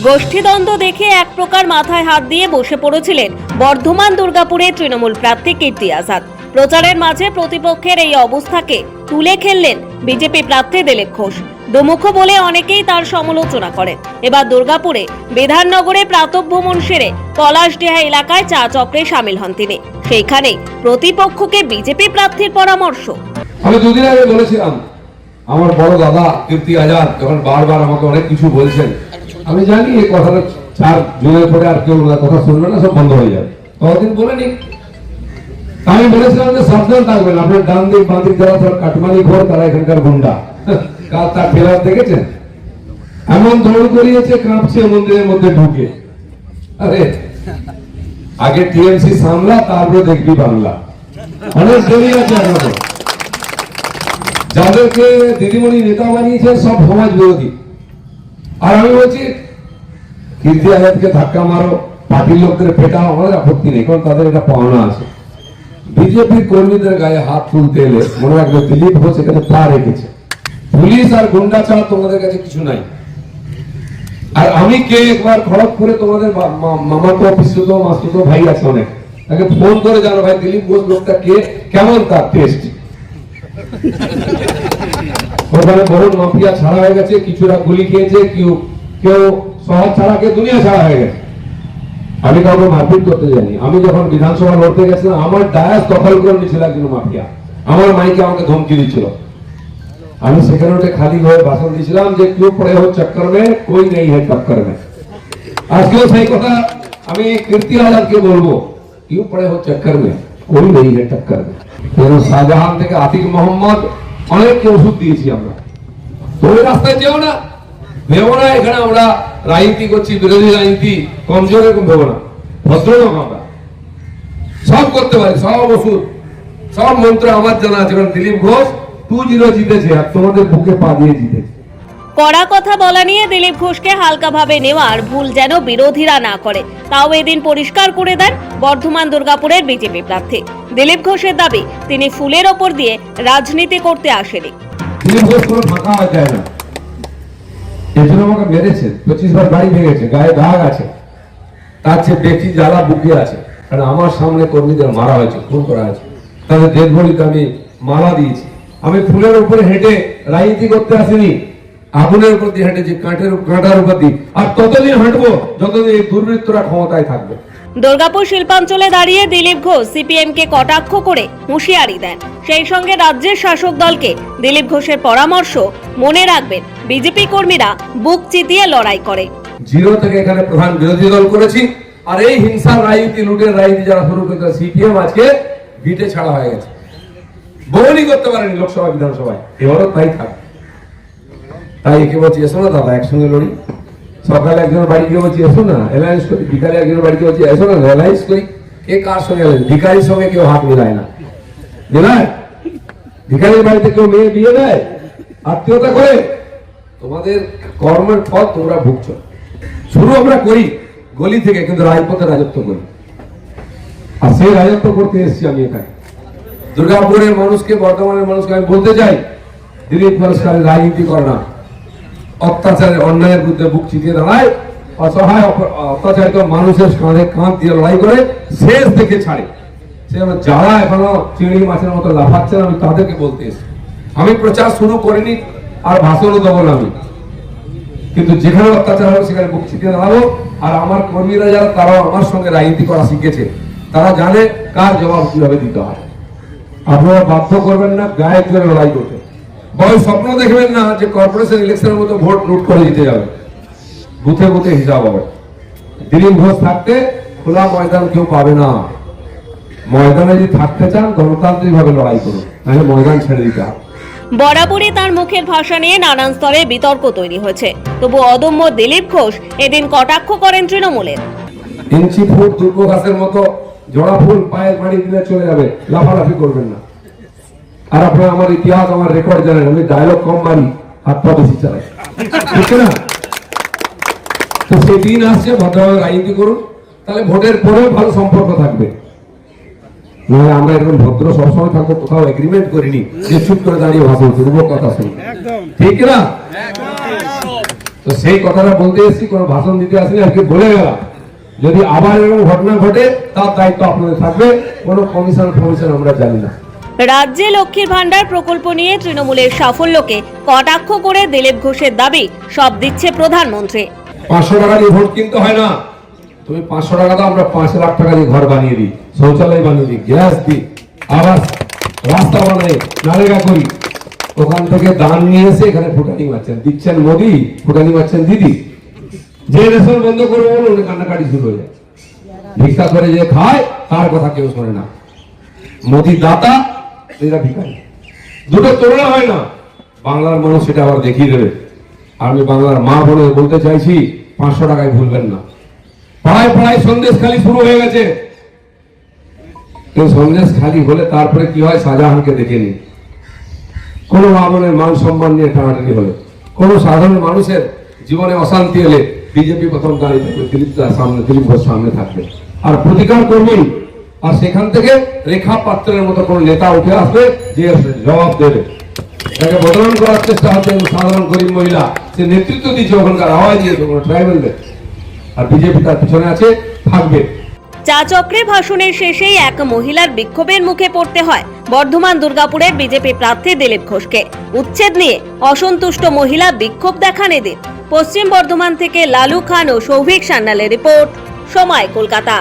গোষ্ঠীদ্বন্দ্ব দেখে এক প্রকার মাথায় হাত দিয়ে বসে পড়েছিলেন বর্ধমান দুর্গাপুরে তৃণমূল প্রার্থী কীর্তি আজাদ। প্রচারের মাঝে প্রতিপক্ষের এই অবস্থাকে তুলে খেললেন বিজেপি প্রার্থী দিলীপ ঘোষ। দুমুখ বলে অনেকেই তার সমালোচনা করেন। এবার দুর্গাপুরে বিধাননগরে প্রাতভ্রমণ সেরে পলাশডিহা এলাকায় চা চক্রে সামিল হন তিনি। সেইখানে প্রতিপক্ষকে বিজেপি প্রার্থীর পরামর্শ। আমি দুদিন আগে বলেছিলাম, আমার বড় দাদা কীর্তি আজাদ যখন বারবার আমাকে অনেক কিছু বলছেন আমি জানি এই কথাটা চার জনের পরে আর কেউ ওনার কথা শুনবে না, সব বন্ধ হয়ে যাবে। ততদিন বলেনি আমি বলেছিলাম যে সাবধান থাকবেন, আপনার ডান দিক, বাঁ দিক যারা সব কাটমানি ঘর তারা এখানকার গুন্ডা। কাল তার ট্রেলার দেখেছেন? এমন দৌড় করিয়েছে, কাঁপছে, মন্দিরের মধ্যে ঢুকে। আরে, আগে টিএমসি সামলা, তারপরে দেখবি বাংলা। অনেক দেরি আছে এখনও যাদেরকে দিদিমণি নেতা বানিয়েছে, সব সমাজ বিরোধী। আর আমি বলছি কীর্তি আজাদকে ধাক্কা মারো, পার্টির লোকদের পেটাও আমাদের আপত্তি নেই, কারণ তাদের এটা পাওনা আছে। বিজেপির কর্মীদের গায়ে হাত তুলতে এলে মনে রাখবে দিলীপ ঘোষ এখানে পা রেখেছে। পুলিশ আর গুন্ডা ছাড়া তোমাদের কাছে কিছু নাই। আর আমি কে একবার খড়গপুরে তোমাদের মা- মা- মামাতো, পিসুতো, মাসুতো ভাই আছে অনেক। তাকে ফোন করে জানো ভাই, দিলীপ ঘোষ লোকটা কে? কেমন তার টেস্ট ওখানে বড় মাফিয়া ছাড়া হয়ে গেছে কিছুরা গুলি খেয়েছে, কেউ কেউ শহর ছাড়াকে দুনিয়া ছাড়া হয়ে গেছে। আমি কাউকে মারপিট করতে জানি। আমি যখন বিধানসভা লড়তে গেছিলাম, আমার ডায়াস দখল করে নিয়েছিল একজন মাফিয়া। আমার মাইকে আমাকে ধমকি দিয়েছিল। আমি সেখানে উঠে খালি হয়ে ভাষণ দিয়েছিলাম যে কেউ পড়ে হোক চক্কর মে, কই নেই হে টক্কর মে। আজকেও সেই কথা আমি কীর্তি আজাদকে বলব কেউ পড়ে হো, চক্কর মে, কই নেই হ্যাঁ টক্কর মে? যেন শাহজাহান থেকে আতিক মোহাম্মদ অনেককে ওষুধ দিয়েছি আমরা। ওই রাস্তায় যেও না, ভেবো না, এখানে আমরা রাজনীতি করছি বিরোধী রাজনীতি কমজোর এরকম ভেবো না। ভদ্রলোক আমরা। সব করতে পারি সব ওষুধ সব মন্ত্র আমার জানা আছে। কারণ দিলীপ ঘোষ টু জিরো জিতেছে আর তোমাদের বুকে পা দিয়ে জিতেছে। কড়া কথা বলা নিয়ে দিলীপ ঘোষকে হালকাভাবে নেওয়ার ভুল যেন বিরোধীরা না করে তাও এদিন পরিষ্কার করে দেন বর্ধমান দুর্গাপুরের বিজেপি প্রার্থী। দিলীপ ঘোষের দাবি তিনি ফুলের ওপর দিয়ে রাজনীতি করতে আসেনি। দিলীপ ঘোষ কোনো ফাঁকা যায় না। আমাকে মেরেছে পঁচিশ বার বাড়ি ভেঙেছে, গায়ে দাগ আছে। তার চেয়ে বেশি জ্বালা বুকে আছে। কারণ আমার সামনে কর্মীদের মারা হয়েছে, খুন করা হয়েছে। তাদের আমি মালা দিয়েছি। আমি ফুলের উপরে হেঁটে রাজনীতি করতে আসিনি। আগুনের উপর দিয়ে হেঁটেছি কাঁটার উপর দিয়ে। আর ততদিন হাঁটবো, যতদিন এই দুর্বৃত্তরা ক্ষমতায় থাকবে। দুর্গাপুর শিল্পাঞ্চলে দাঁড়িয়ে দিলীপ ঘোষ সিপিএমকে কটাক্ষ করে হুঁশিয়ারি দেন। সেই সঙ্গে রাজ্যের শাসক দলকে দিলীপ ঘোষের পরামর্শ মনে রাখবেন বিজেপি কর্মীরা বুক চিতিয়ে লড়াই করে। জিরো থেকে এখানে প্রধান বিরোধী দল করেছি। আর এই হিংসার রাজনীতি, লুটের রাজনীতি যারা শুরু করেছে সিপিএম আজকে ভিটে ছাড়া হয়ে গেছে। বহুলই করতে পারেনি লোকসভা, বিধানসভায়। এবারও তাই থাকবে তাই একে বলছি, এসো না দাদা, একসঙ্গে লড়ি। সকালে একজনের বাড়ি গিয়ে বলছি, এসো না অ্যালায়েন্স করি। ভিকারি একজনের বাড়িতে বলছি, এসো না অ্যালায়েন্স করি। কে কার সঙ্গে? ভিকারির সঙ্গে কেউ হাত মিলায় না। মিলায় ভিকারির বাড়িতে কেউ মেয়ে বিয়ে দেয়? আত্মীয়তা করে? তোমাদের কর্মের ফল তোমরা ভুগছো। শুরু আমরা করি গলি থেকে, কিন্তু রাজপথে রাজত্ব করি। আর সেই রাজত্ব করতে এসেছি আমি এখানে দুর্গাপুরের মানুষকে বর্তমানের মানুষকে আমি বলতে চাই, দিলীপ পুরস্কারের রাজনীতি করে না। অত্যাচারের অন্যায়ের বিরুদ্ধে বুক চিতিয়ে দাঁড়ায়, অসহায় অত্যাচারিত মানুষের কাঁধে কাঁধ দিয়ে লড়াই করে শেষ দেখে ছাড়ে। সে যারা এখনও চিংড়ি মাছের মতো লাফাচ্ছেন, আমি তাদেরকে বলতে এসেছি। আমি প্রচার শুরু করিনি আর ভাষণও দেবো না আমি। কিন্তু যেখানে অত্যাচার হবে, সেখানে বুক দাঁড়াবো আর আমার কর্মীরা যারা, তারাও আমার সঙ্গে রাজনীতি করা শিখেছে, তারা জানে কার জবাব কীভাবে দিতে হয়। আপনারা বাধ্য করবেন না গায়ে জোরে লড়াই করতে। বড় স্বপ্ন দেখবেন না যে কর্পোরেশন ইলেকশনের মতো ভোট লুট করে জিতে যাবে। বুথে বুথে হিসাব হবে। দিলীপ ঘোষ থাকতে খোলা ময়দান কেউ পাবে না। ময়দানে যদি থাকতে চান, গণতান্ত্রিকভাবে লড়াই করুন। তাহলে ময়দান ছেড়ে দিতে হবে। বরাবরই তার মুখের ভাষা নিয়ে নানান স্তরে বিতর্ক তৈরি হয়েছে। তবু অদম্য দিলীপ ঘোষ এদিন কটাক্ষ করেন তৃণমূলের। ইঞ্চি ফুট দুর্গ ঘাসের মতো জোড়া ফুল পায়ের মারি দিলে চলে যাবে, লাফালাফি করবেন না। আর আপনারা আমার ইতিহাস, আমার রেকর্ড জানেন, আমি ডায়লগ কম মারি, হাত পা বেশি চালাই। ঠিক না? তো সেই দিন আসছে, ভদ্রভাবে রাজনীতি করুন, তাহলে ভোটের পরেও ভালো সম্পর্ক থাকবে। নয় আমরা এরকম ভদ্র সবসময় থাকব কোথাও এগ্রিমেন্ট করিনি যে চুপ করে দাঁড়িয়ে ভাষণ শুনব কথা শুনব ঠিক না তো সেই কথাটা বলতে এসেছি কোনো ভাষণ দিতে আসেনি আজকে বলে গেলাম। যদি আবার এরকম ঘটনা ঘটে তার দায়িত্ব আপনাদের থাকবে কোনো কমিশন ফমিশন আমরা জানি না। রাজ্যে লক্ষ্মীর ভান্ডার প্রকল্প নিয়ে তৃণমূলের সাফল্যকে কটাক্ষ করে দিলীপ ঘোষের দাবি সব দিচ্ছে প্রধানমন্ত্রী। পাঁচশো টাকা দিয়ে ভোট কিনতে হয় না। তুমি পাঁচশো টাকা দাও, আমরা পাঁচ লাখ টাকা দিয়ে ঘর বানিয়ে দিই। শৌচালয় বানিয়ে দিই, গ্যাস দিই, আবার রাস্তা বানাই, নারেগা করি। ওখান থেকে দান নিয়ে এসে এখানে ফুটানি মারছেন। দিচ্ছেন মোদি, ফুটানি মারছেন দিদি। যে রেশন বন্ধ করব বলুন কান্নাকাটি শুরু হয়ে যায়। ভিক্ষা করে যে খায়, তার কথা কেউ শোনে না। মোদি দাতা, এরা ভিখারি। দুটো তুলনা হয় না। বাংলার মানুষ সেটা আবার দেখিয়ে দেবে। আমি বাংলার মা বলে বলতে চাইছি, পাঁচশো টাকায় ভুলবেন না। পাড়ায় পাড়ায় সন্দেশ খালি শুরু হয়ে গেছে। সন্দেশ খালি হলে তারপরে কি হয়? শাহজাহানকে দেখে নি কোনো মামনের মান সম্মান নিয়ে টানাটানি হলে, কোনো সাধারণ মানুষের জীবনে অশান্তি এলে বিজেপি প্রথম দাঁড়িয়ে থাকবে, দিলীপ দার সামনে, দিলীপ ঘোষ সামনে থাকবে। আর প্রতিকার করবেন আর সেখান থেকে রেখা পাত্রের মতো কোন নেতা উঠে আসবে, যে জবাব দেবে। তাকে বদনাম করার চেষ্টা হচ্ছে সাধারণ গরিব মহিলা, সে নেতৃত্ব দিচ্ছে ওখানকার আওয়াজ দিয়েছে ট্রাইবেলদের আর বিজেপি তার পিছনে আছে থাকবে চা চক্রে ভাষণের শেষেই এক মহিলার বিক্ষোভের মুখে পড়তে হয়। বর্ধমান দুর্গাপুরের বিজেপি প্রার্থী দিলীপ ঘোষকে। উচ্ছেদ নিয়ে অসন্তুষ্ট মহিলা বিক্ষোভ দেখান এদিন পশ্চিম বর্ধমান থেকে লালু খান ও সৌভিক সান্নালের রিপোর্ট, সময় কলকাতা।